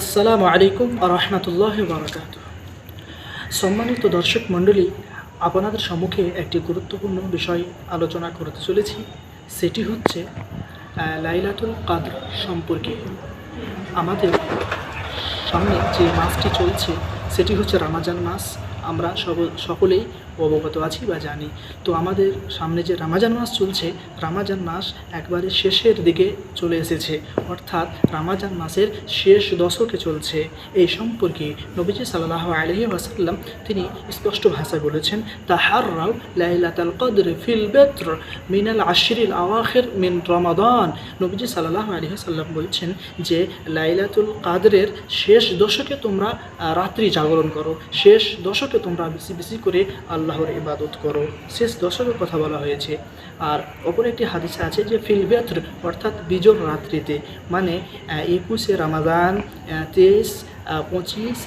আসসালামু আলাইকুম রহমতুল্লাহ বারকাত সম্মানিত দর্শক মণ্ডলী, আপনাদের সম্মুখে একটি গুরুত্বপূর্ণ বিষয় আলোচনা করতে চলেছি। সেটি হচ্ছে লাইলাতুল কাদর সম্পর্কে। আমাদের সামনে যে মাসটি চলছে, সেটি হচ্ছে রামাজান মাস। আমরা সকলেই অবগত আছি বা জানি। তো আমাদের সামনে যে রামাজান মাস চলছে, রামাজান মাস একবারে শেষের দিকে চলে এসেছে। অর্থাৎ রামাজান মাসের শেষ দশকে চলছে। এই সম্পর্কে নবীজি সাল্লাহ আলহি ওয়াসাল্লাম তিনি স্পষ্ট ভাষায় বলেছেন তাহার রাও লাইলাতাল কদর ফিল বেত্র মিনাল আশরিল আওয়াখের মিন রমাদান। নবীজি সাল্লাহ আলহি সাল্লাম বলছেন যে, লাইলাতুল কাদরের শেষ দশকে তোমরা রাত্রি জাগরণ করো। শেষ দশকে তোমরা বেশি বেশি করে আল্লাহর ইবাদত করো। শেষ দশকের কথা বলা হয়েছে। আর অপর একটি হাদিসে আছে যে ফিলবেত্র অর্থাৎ বিজোর রাত্রিতে মানে একুশে রামাদান তেইশ পঁচিশ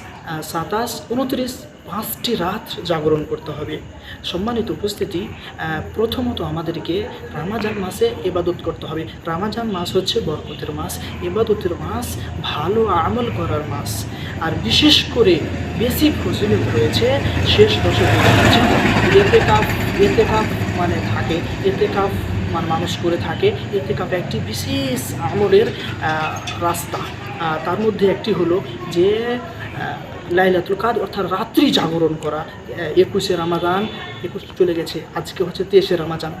সাতাশ, উনত্রিশ, পাঁচটি রাত জাগরণ করতে হবে। সম্মানিত উপস্থিতি প্রথমত আমাদেরকে রামাজান মাসে ইবাদত করতে হবে। রামাজান মাস হচ্ছে বরকতের মাস। ইবাদতের মাস ভালো আমল করার মাস। আর বিশেষ করে বেশি ফজিলত রয়েছে শেষ দশকে এতে কাপ এতে কাপ মানে থাকে, এতে কাপ মানে মানুষ করে থাকে, এতে কাপ একটি বিশেষ আমলের রাস্তা। তার মধ্যে একটি হলো যে লাইলাতুল কাদ অর্থাৎ রাত্রি জাগরণ করা। একুশে রামাদান, একুশ চলে গেছে, আজকে হচ্ছে তেইশে রামাজান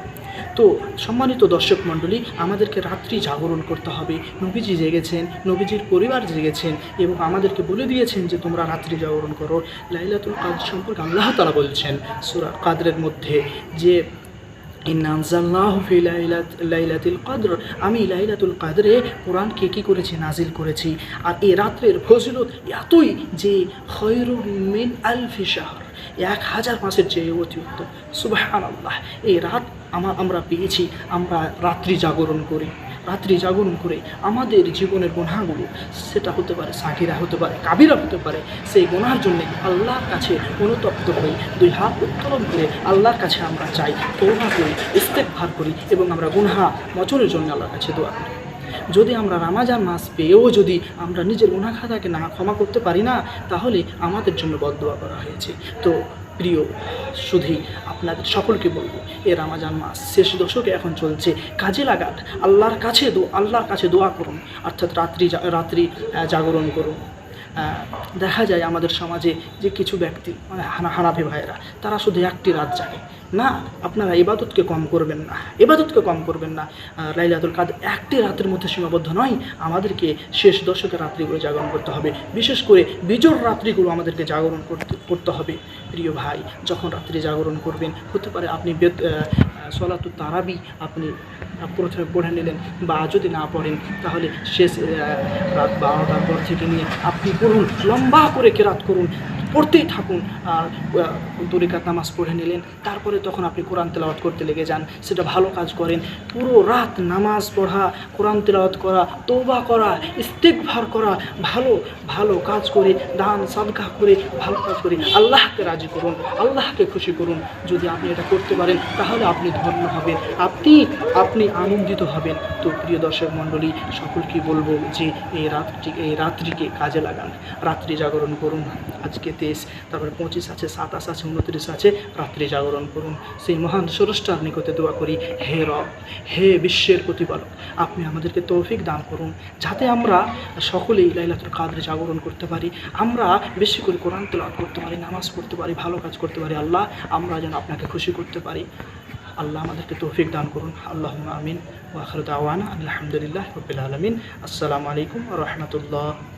তো সম্মানিত দর্শক মণ্ডলী, আমাদেরকে রাত্রি জাগরণ করতে হবে। নবীজি জেগেছেন, নবীজির পরিবার জেগেছেন এবং আমাদেরকে বলে দিয়েছেন যে, তোমরা রাত্রি জাগরণ করো। লাইলাতুল কাদ সম্পর্কে আল্লাহ তালা বলছেন সুরা কাদরের মধ্যে যে লাইলাতুল কদর। আমি লাইলাতুল কদরে কোরআনকে কী করেছি? নাজিল করেছি। আর এই রাত্রের ফজিলত এতই যে খৈরুল মিন আলফি শাহর। এক হাজার মাসের চেয়ে অতি উত্তম সুবাহান আল্লাহ এই রাত আমরা পেয়েছি, আমরা রাত্রি জাগরণ করি। রাত্রি জাগরণ করে আমাদের জীবনের গুণাগুলো সেটা হতে পারে সাকিরা হতে পারে, কাবিরা হতে পারে, সেই গুনার জন্যে আল্লাহর কাছে অনুতপ্ত হই, দুই হাত উত্তোলন করে আল্লাহর কাছে আমরা চাই তৌবা করি ইস্তেকভার করি এবং আমরা গুনহা মচনের জন্য আল্লাহর কাছে দোয়া করি। যদি আমরা রামাজান মাস পেয়েও যদি আমরা নিজের গুনাহ খাতাকে না ক্ষমা করতে পারি না, তাহলে আমাদের জন্য বদদোয়া করা হয়েছে। তো প্রিয় শুধু আপনাদের সকলকে বলব, এ রামাজান মাস শেষ দশকে এখন চলছে কাজে লাগান আল্লাহর কাছে দো, আল্লাহর কাছে দোয়া করুন, অর্থাৎ রাত্রি রাত্রি জাগরণ করুন। দেখা যায় আমাদের সমাজে যে কিছু ব্যক্তি মানে হানা হানাফি ভাইয়েরা, তারা শুধু একটি রাত জাগে। না, আপনারা ইবাদতকে কম করবেন না। ইবাদতকে কম করবেন না। লাইলাতুল কাদ একটি রাতের মধ্যে সীমাবদ্ধ নয়। আমাদেরকে শেষ দশকের রাত্রিগুলো জাগরণ করতে হবে। বিশেষ করে বিজোড় রাত্রিগুলো আমাদেরকে জাগরণ করতে করতে হবে। প্রিয় ভাই, যখন রাত্রি জাগরণ করবেন, হতে পারে আপনি সলাতু তারাবি, আপনি প্রথমে পড়ে নিলেন বা যদি না পড়েন, তাহলে শেষ রাত বারোটার পর থেকে নিয়ে আপনি পড়ুন, লম্বা করে কেরাত করুন। পড়তেই থাকুন। আর তরিকাত নামাজ পড়ে নিলেন। তারপরে তখন আপনি কোরআন তেলাওয়াত করতে লেগে যান। সেটা ভালো কাজ করেন। পুরো রাত নামাজ পড়া, কোরআন তেলাওয়াত করা তৌবা করা ইস্তেকভার করা, ভালো ভালো কাজ করে, দান, সাদকা করে, ভালো কাজ করে আল্লাহকে রাজি করুন, আল্লাহকে খুশি করুন। যদি আপনি এটা করতে পারেন, তাহলে আপনি ধন্য হবেন। আপনি আপনি আনন্দিত হবেন। তো প্রিয় দর্শক মণ্ডলী সকলকে বলব যে, এই রাত্রি এই রাত্রিকে কাজে লাগান। রাত্রি জাগরণ করুন। আজকে তেইশ, তারপরে পঁচিশ আছে, সাতাশ আছে, উনত্রিশ আছে। রাত্রি জাগরণ করুন। সেই মহান স্রষ্টার নিকটে দোয়া করি, হে রব, হে বিশ্বের প্রতিপালক, আপনি আমাদেরকে তৌফিক দান করুন, যাতে আমরা সকলেই লাইলাতুল কাদরে জাগরণ করতে পারি, আমরা বেশি করে কোরআন তেলাওয়াত করতে পারি, নামাজ পড়তে পারি, ভালো কাজ করতে পারি। আল্লাহ, আমরা যেন আপনাকে খুশি করতে পারি। আল্লাহ আমাদেরকে তৌফিক দান করুন। আল্লাহ আমিন। ওয়াখর দাওয়ানা আলহামদুলিল্লাহ রবিল আলমিন। আসসালামু আলাইকুম রহমতুল্লাহ।